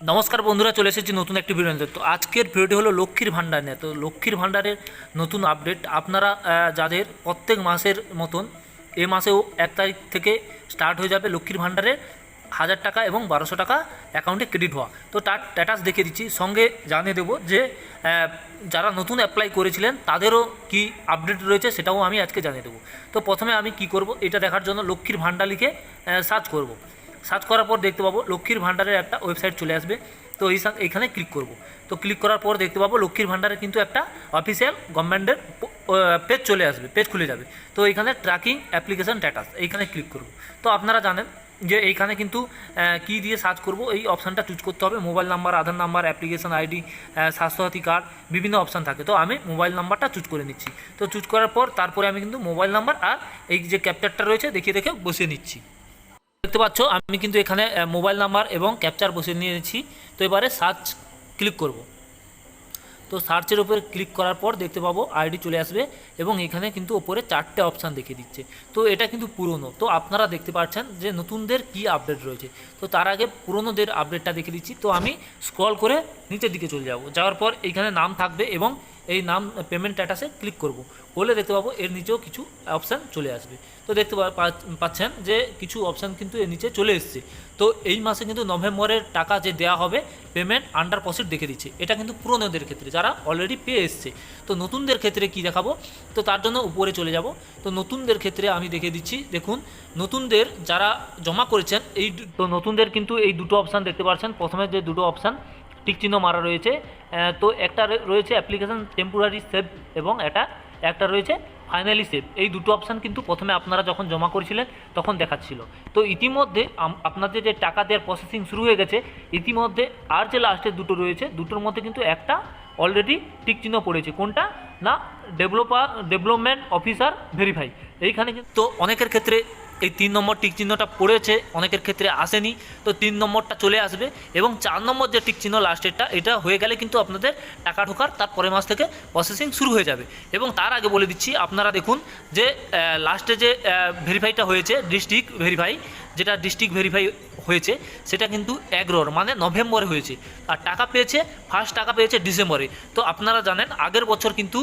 নমস্কার বন্ধুরা, চলে এসেছি নতুন একটি ভিডিও তো আজকের ভিডিওটি হলো লক্ষ্মীর ভাণ্ডার নিয়ে। তো লক্ষ্মীর ভাণ্ডারের নতুন আপডেট আপনারা যাদের প্রত্যেক মাসের মতন এ মাসেও এক তারিখ থেকে স্টার্ট হয়ে যাবে লক্ষ্মীর ভাণ্ডারের হাজার টাকা এবং বারোশো টাকা অ্যাকাউন্টে ক্রেডিট হওয়া। তো তার স্ট্যাটাস দেখিয়ে দিচ্ছি। সঙ্গে জানিয়ে দেবো যে যারা নতুন অ্যাপ্লাই করেছিলেন, তাদেরও কি আপডেট রয়েছে সেটাও আমি আজকে জানিয়ে দেবো। তো প্রথমে আমি কি করব, এটা দেখার জন্য লক্ষ্মীর ভাণ্ডার লিখে সার্চ করব। সার্চ করার পর দেখতে পাবো লক্ষ্মীর ভাণ্ডারের একটা ওয়েবসাইট চলে আসবে। তো এই এইখানে ক্লিক করব। তো ক্লিক করার পর দেখতে পাবো লক্ষ্মীর ভাণ্ডারে কিন্তু একটা অফিসিয়াল গভর্নমেন্টের পেজ চলে আসবে পেজ খুলে যাবে। তো এইখানে ট্র্যাকিং অ্যাপ্লিকেশন স্ট্যাটাস এইখানে ক্লিক করব। তো আপনারা জানেন যে এইখানে কিন্তু কী দিয়ে সার্চ করব? এই অপশানটা চুজ করতে হবে। Mobile number Aadhaar number application ID Swasthyasathi card বিভিন্ন অপশান থাকে। তো আমি মোবাইল নাম্বারটা চুজ করে নিচ্ছি। তো চুজ করার পর তারপরে আমি কিন্তু মোবাইল নাম্বার আর এই যে ক্যাপচারটা রয়েছে, দেখিয়ে দেখে বসিয়ে নিচ্ছি। দেখতে পাচ্ছ, আমি কিন্তু এখানে মোবাইল নাম্বার এবং ক্যাপচার বসে নিয়েছি। তো এবারে সার্চ ক্লিক করব। তো সার্চের উপরে ক্লিক করার পর দেখতে পাবো আইডি চলে আসবে এবং এখানে কিন্তু ওপরে চারটে অপশান দেখিয়ে দিচ্ছে। তো এটা কিন্তু পুরনো। তো আপনারা দেখতে পাচ্ছেন যে নতুনদের কি আপডেট রয়েছে। তো তার আগে পুরনোদের আপডেটটা দেখে দিচ্ছি। তো আমি স্ক্রল করে নিচের দিকে চলে যাব। যাওয়ার পর এখানে নাম থাকবে এবং এই নাম পেমেন্ট স্ট্যাটাসে ক্লিক করব। করলে দেখতে পাবো এর নিচেও কিছু অপশান চলে আসবে। তো দেখতে পাচ্ছেন যে কিছু অপশান কিন্তু এর নিচে চলে এসছে। তো এই মাসে কিন্তু নভেম্বরের টাকা যে দেওয়া হবে পেমেন্ট আন্ডার প্রসিড দেখে দিচ্ছে। এটা কিন্তু পুরনোদের ক্ষেত্রে, যারা অলরেডি পেয়ে এসছে। তো নতুনদের ক্ষেত্রে কি দেখাবো? তো তার জন্য উপরে চলে যাব। তো নতুনদের ক্ষেত্রে আমি দেখে দিচ্ছি, দেখুন, নতুনদের যারা জমা করেছেন, এই তো নতুনদের কিন্তু এই দুটো অপশান দেখতে পাচ্ছেন। প্রথমে যে দুটো অপশান টিক চিহ্ন মারা রয়েছে। তো একটা রয়েছে অ্যাপ্লিকেশন টেম্পোরারি সেভ এবং এটা একটা রয়েছে ফাইনালি সেভ এই দুটো অপশান কিন্তু প্রথমে আপনারা যখন জমা করেছিলেন, তখন দেখাচ্ছিল। তো ইতিমধ্যে আপনাদের যে টাকা দেওয়ার প্রসেসিং শুরু হয়ে গেছে, ইতিমধ্যে আর যে লাস্টের দুটো রয়েছে, দুটোর মধ্যে কিন্তু একটা অলরেডি টিক চিহ্ন পড়েছে। কোনটা? না ডেভেলপার ডেভেলপমেন্ট অফিসার ভেরিফাই এইখানে কিন্তু তো অনেকের ক্ষেত্রে এই তিন নম্বর টিক চিহ্নটা পড়েছে, অনেকের ক্ষেত্রে আসেনি। তো তিন নম্বরটা চলে আসবে এবং চার নম্বর যে টিক চিহ্ন লাস্টেরটা এটা হয়ে গেলে কিন্তু আপনাদের টাকা ঢোকার তার পরের মাস থেকে প্রসেসিং শুরু হয়ে যাবে। এবং তার আগে বলে দিচ্ছি, আপনারা দেখুন যে লাস্টে যে ভেরিফাইটা হয়েছে ডিস্ট্রিক্ট ভেরিফাই যেটা ডিস্ট্রিক্ট ভেরিফাই হয়েছে, সেটা কিন্তু এগ্রোর মানে নভেম্বরে হয়েছে। আর টাকা পেয়েছে ফার্স্ট টাকা পেয়েছে ডিসেম্বরে। তো আপনারা জানেন, আগের বছর কিন্তু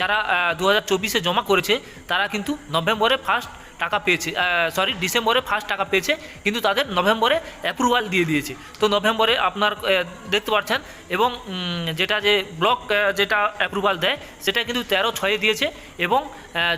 যারা দু হাজার জমা করেছে, তারা কিন্তু নভেম্বরে ফার্স্ট টাকা পেয়েছে সরি ডিসেম্বরে ফার্স্ট টাকা পেয়েছে, কিন্তু তাদের নভেম্বরে অ্যাপ্রুভাল দিয়ে দিয়েছে। তো নভেম্বরে আপনার দেখতে পাচ্ছেন, এবং যেটা যে ব্লক যেটা অ্যাপ্রুভাল দেয়, সেটা কিন্তু তেরো ছয়ে দিয়েছে, এবং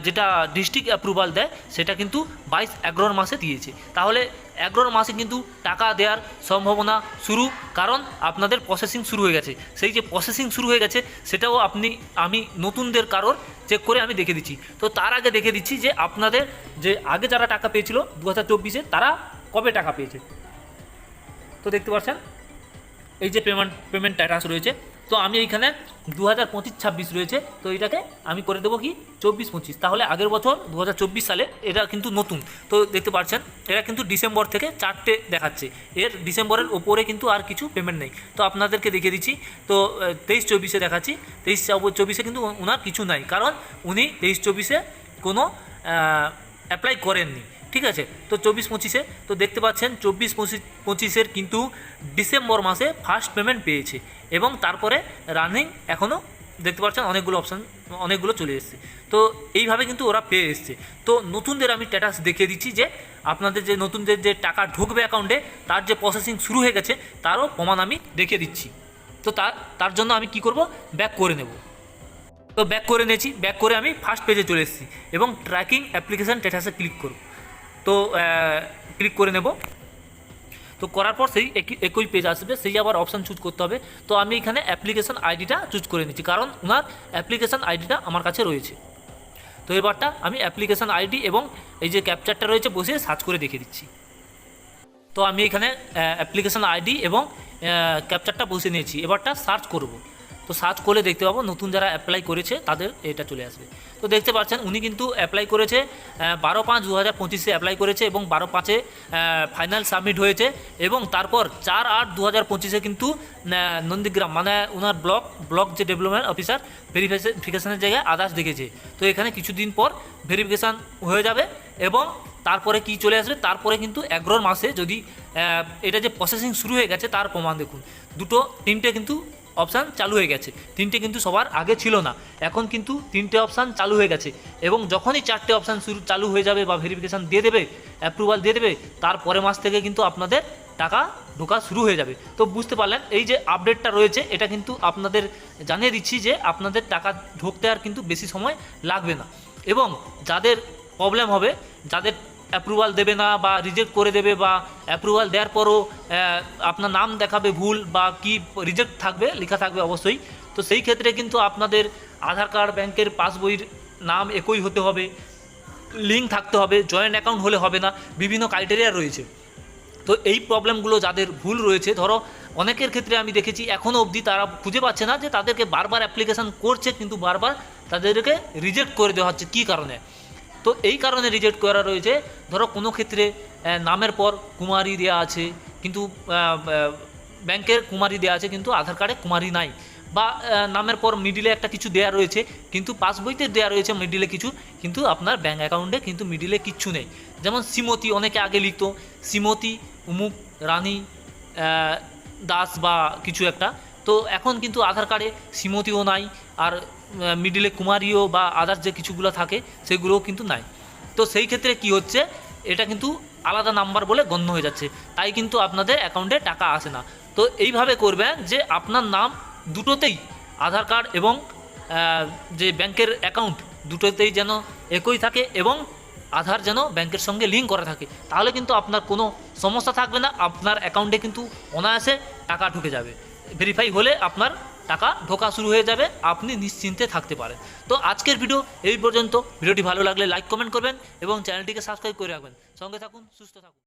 যেটা ডিস্ট্রিক্ট অ্যাপ্রুভাল দেয়, সেটা কিন্তু বাইশ এগারোর মাসে দিয়েছে। তাহলে এগারোর মাসে কিন্তু টাকা দেওয়ার সম্ভাবনা শুরু, কারণ আপনাদের প্রসেসিং শুরু হয়ে গেছে। সেই যে প্রসেসিং শুরু হয়ে গেছে, সেটাও আপনি, আমি নতুনদের কারোর চেক করে আমি দেখে দিচ্ছি। তো তার আগে দেখে দিচ্ছি যে আপনাদের যে আগে যারা টাকা পেয়েছিল দু হাজার চব্বিশে, তারা কবে টাকা পেয়েছে? তো দেখতে পাচ্ছেন? এই যে পেমেন্ট পেমেন্ট স্ট্যাটাস রয়েছে। তো আমি এইখানে দু হাজার পঁচিশ ছাব্বিশ রয়েছে, তো এটাকে আমি করে দেবো কি? চব্বিশ পঁচিশ। তাহলে আগের বছর দু হাজার চব্বিশ সালে এটা কিন্তু নতুন। তো দেখতে পাচ্ছেন, এটা কিন্তু ডিসেম্বর থেকে চারটে দেখাচ্ছে। এর ডিসেম্বরের ওপরে কিন্তু আর কিছু পেমেন্ট নেই। তো আপনাদেরকে দেখিয়ে দিচ্ছি, তো তেইশ চব্বিশে দেখাচ্ছি। তেইশ চব্বিশে কিন্তু ওনার কিছু নাই, কারণ উনি তেইশ চব্বিশে কোনো অ্যাপ্লাই করেননি। ঠিক আছে? তো চব্বিশ পঁচিশে, তো দেখতে পাচ্ছেন, চব্বিশ পঁচিশ, পঁচিশের কিন্তু ডিসেম্বর মাসে ফার্স্ট পেমেন্ট পেয়েছে। এবং তারপরে রানিং এখনও দেখতে পাচ্ছেন অনেকগুলো অপশান অনেকগুলো চলে এসেছে। তো এইভাবে কিন্তু ওরা পেয়ে এসছে। তো নতুনদের আমি স্ট্যাটাস দেখিয়ে দিচ্ছি যে, আপনাদের যে নতুনদের যে টাকা ঢুকবে অ্যাকাউন্টে তার যে প্রসেসিং শুরু হয়ে গেছে, তারও প্রমাণ আমি দেখিয়ে দিচ্ছি। তো তার তার জন্য আমি কি করব? ব্যাক করে নেব। তো ব্যাক করে নিয়েছি ব্যাক করে আমি ফার্স্ট পেজে চলে এসেছি এবং ট্র্যাকিং অ্যাপ্লিকেশান স্ট্যাটাসে ক্লিক করব। তো ক্লিক করে নেব। তো করার পর সেই একই পেজ আসবে, সেই আবার অপশান চুজ করতে হবে। তো আমি এখানে অ্যাপ্লিকেশান আইডিটা চুজ করে নিচ্ছি, কারণ ওনার অ্যাপ্লিকেশান আইডিটা আমার কাছে রয়েছে। তো এবারটা আমি অ্যাপ্লিকেশান আইডি এবং এই যে ক্যাপচারটা রয়েছে বসে সার্চ করে দেখে দিচ্ছি। তো আমি এখানে অ্যাপ্লিকেশান আইডি এবং ক্যাপচারটা বসে নিয়েছি। এবারটা সার্চ করব। তো সার্চ করলে দেখতে পাবো, নতুন যারা অ্যাপ্লাই করেছে তাদের এটা চলে আসবে। তো দেখতে পাচ্ছেন, উনি কিন্তু অ্যাপ্লাই করেছে বারো পাঁচ দু হাজার পঁচিশে অ্যাপ্লাই করেছে এবং বারো পাঁচে ফাইনাল সাবমিট হয়েছে এবং তারপর চার আট দু হাজার পঁচিশে কিন্তু নন্দীগ্রাম মানে ওনার ব্লক ব্লক যে ডেভেলপমেন্ট অফিসার ভেরিফিকেশনের জায়গায় আদার্স দেখেছে। তো এখানে কিছুদিন পর ভেরিফিকেশান হয়ে যাবে এবং তারপরে কি চলে আসবে, তারপরে কিন্তু এগারোর মাসে যদি এটা যে প্রসেসিং শুরু হয়ে গেছে তার প্রমাণ দেখুন। দুটো, তিনটে কিন্তু অপশান চালু হয়ে গেছে। তিনটে কিন্তু সবার আগে ছিল না। এখন কিন্তু তিনটে অপশান চালু হয়ে গেছে এবং যখনই চারটে অপশান শুরু, চালু হয়ে যাবে বা ভেরিফিকেশান দিয়ে দেবে অ্যাপ্রুভাল দিয়ে দেবে তার পরের মাস থেকে কিন্তু আপনাদের টাকা ঢোকা শুরু হয়ে যাবে। তো বুঝতে পারলেন, এই যে আপডেটটা রয়েছে, এটা কিন্তু আপনাদের জানিয়ে দিচ্ছি যে আপনাদের টাকা ঢুকতে আর কিন্তু বেশি সময় লাগবে না। এবং যাদের প্রবলেম হবে, যাদের অ্যাপ্রুভাল দেবে না বা রিজেক্ট করে দেবে বা অ্যাপ্রুভাল দেওয়ার পরও আপনার নাম দেখাবে ভুল বা কি রিজেক্ট থাকবে, লেখা থাকবে অবশ্যই। তো সেই ক্ষেত্রে কিন্তু আপনাদের আধার কার্ড, ব্যাংকের পাসবইয়ের নাম একই হতে হবে লিঙ্ক থাকতে হবে জয়েন্ট অ্যাকাউন্ট হলে হবে না, বিভিন্ন ক্রাইটেরিয়া রয়েছে। তো এই প্রবলেমগুলো যাদের ভুল রয়েছে, ধরো অনেকের ক্ষেত্রে আমি দেখেছি এখনও অবধি তারা খুঁজে পাচ্ছে না যে তাদেরকে বারবার অ্যাপ্লিকেশান করছে, কিন্তু বারবার তাদেরকে রিজেক্ট করে দেওয়া হচ্ছে। কী কারণে? তো এই কারণে রিজেক্ট করা রয়েছে। ধরো কোনো ক্ষেত্রে নামের পর কুমারী দেওয়া আছে, কিন্তু ব্যাংকের কুমারী দেওয়া আছে, কিন্তু আধার কার্ডে কুমারী নাই। বা নামের পর মিডিলে একটা কিছু দেওয়া রয়েছে, কিন্তু পাসবইতে দেওয়া রয়েছে মিডিলে কিছু, কিন্তু আপনার ব্যাঙ্ক অ্যাকাউন্টে কিন্তু মিডিলে কিচ্ছু নেই। যেমন শ্রীমতী অনেকে আগে লিখতো, শ্রীমতী, উমুক, রানী দাস বা কিছু একটা। তো এখন কিন্তু আধার কার্ডে শ্রীমতীও নাই, আর মিডিলে কুমারীও বা আদার্স যে কিছুগুলো থাকে সেগুলোও কিন্তু নাই। তো সেই ক্ষেত্রে কি হচ্ছে, এটা কিন্তু আলাদা নাম্বার বলে গণ্য হয়ে যাচ্ছে। তাই কিন্তু আপনাদের অ্যাকাউন্টে টাকা আসে না। তো এইভাবে করবেন যে আপনার নাম দুটোতেই আধার কার্ড এবং যে ব্যাংকের অ্যাকাউন্ট দুটোতেই যেন একই থাকে এবং আধার যেন ব্যাংকের সঙ্গে লিঙ্ক করা থাকে। তাহলে কিন্তু আপনার কোনো সমস্যা থাকবে না, আপনার অ্যাকাউন্টে কিন্তু অনায়াসে টাকা ঢুকে যাবে। ভেরিফাই হলে আপনার টাকা ঢোকা শুরু হয়ে যাবে, আপনি নিশ্চিন্তে থাকতে পারেন। তো আজকের ভিডিও এই পর্যন্ত। ভিডিওটি ভালো লাগলে লাইক কমেন্ট করবেন এবং চ্যানেলটিকে সাবস্ক্রাইব করে রাখবেন। সঙ্গে থাকুন, সুস্থ থাকুন।